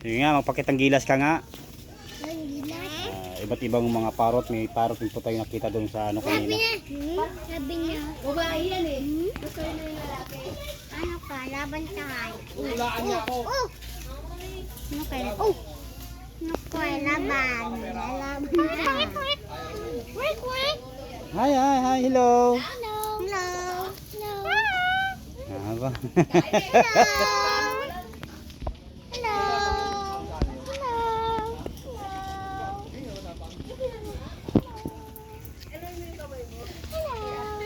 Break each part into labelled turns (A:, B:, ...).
A: Sige nga, magpakitang gilas ka nga. Ah, iba't ibang mga parot. May parot din po tayo nakita doon sa ano
B: Sabi
A: kanina.
B: niya. Hmm? Sabi niya.
C: Babae yan eh.
B: Hmm?
C: Gusto yun yung lalaki.
B: Ano ka? Laban tayo.
C: Hulaan niya ako.
B: Oh! Ano kaya? Oh! Ano kaya? Laban. Laban tayo. Wait, wait.
A: Hi, hi, hi. Hello.
B: Hello. Hello. Hello.
A: Ba?
B: Hello. Hello. Hello.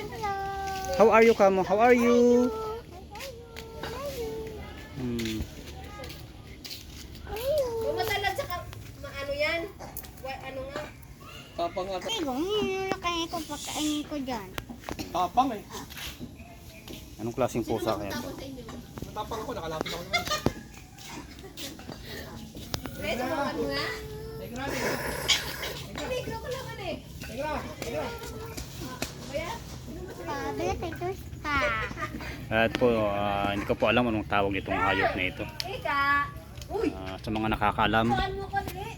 B: Hello.
A: How are you, Kamo? How are you? Hmm.
C: Sa ano yan? Ano nga?
D: Tapang nga.
B: Ay, kung nilakain ko, pagkainin ko dyan.
D: Tapang eh.
A: Anong klaseng pusa kaya to?
D: Matapang ako, nakalapit ako naman.
C: Ready mo ano nga?
D: Negra,
C: Hindi, ikaw ko lang ano eh.
D: negra, negra.
C: Kaya?
B: Sabi na ito pa.
A: At po, ah, hindi ko po alam anong tawag nitong hayop na ito. Ah, sa mga nakakaalam,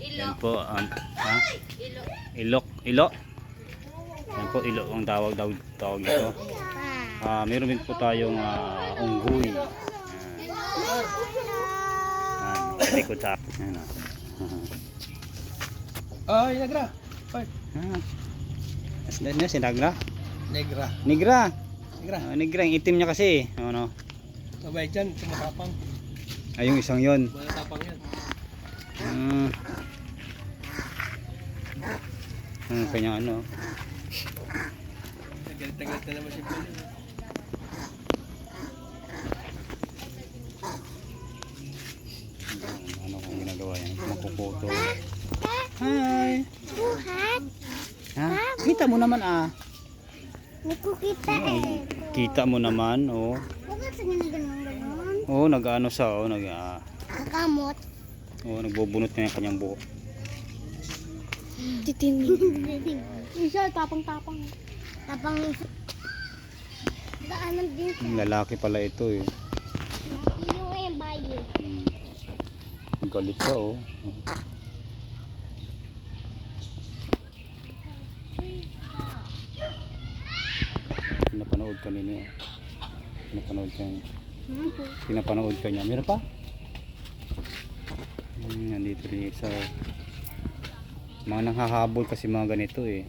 A: yan po, um, ha?
C: Ilo.
A: ilok, ilo. Yan po, ilo ang tawag daw tawag nito. Ah, meron din po tayong ah, unggoy. Yan. Yan, sa likod sa akin. Ah.
D: Ay, negra. Ay,
A: Ah. As na na sinagra.
D: negra.
A: Nigra.
D: Negra.
A: Ah, nigra yung itim niya kasi. Ano?
D: Sabay dyan, tumatapang.
A: Ay yung isang 'yon.
D: Matatapang yan.
A: Ah. Ano kanya ano?
D: Nagalit-galit na naman si Pili.
A: Ano kung ginagawa yan? Magpuputo. Hi.
B: Buhat.
A: Ha? Kita mo naman ah.
B: Nakukita eh.
A: Kita mo naman, oh.
B: Bakit sa ganun ganun?
A: Oh, nag-ano sa, oh, nag ah,
B: Kakamot.
A: oh, nagbubunot na yung kanyang buhok.
B: Titinig. Isa, tapang-tapang. Tapang Daanan din
A: Yung lalaki pala ito eh.
B: eh, bayo.
A: Hmm. Galit ka oh. Pinapanood ka nini. Pinapanood ka niya. Pinapanood ka niya. Meron pa? Hmm, nandito rin oh. Mga nanghahabol kasi mga ganito eh.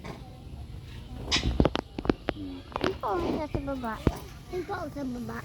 A: Hmm.
B: Pa sa baba. Pa sa baba.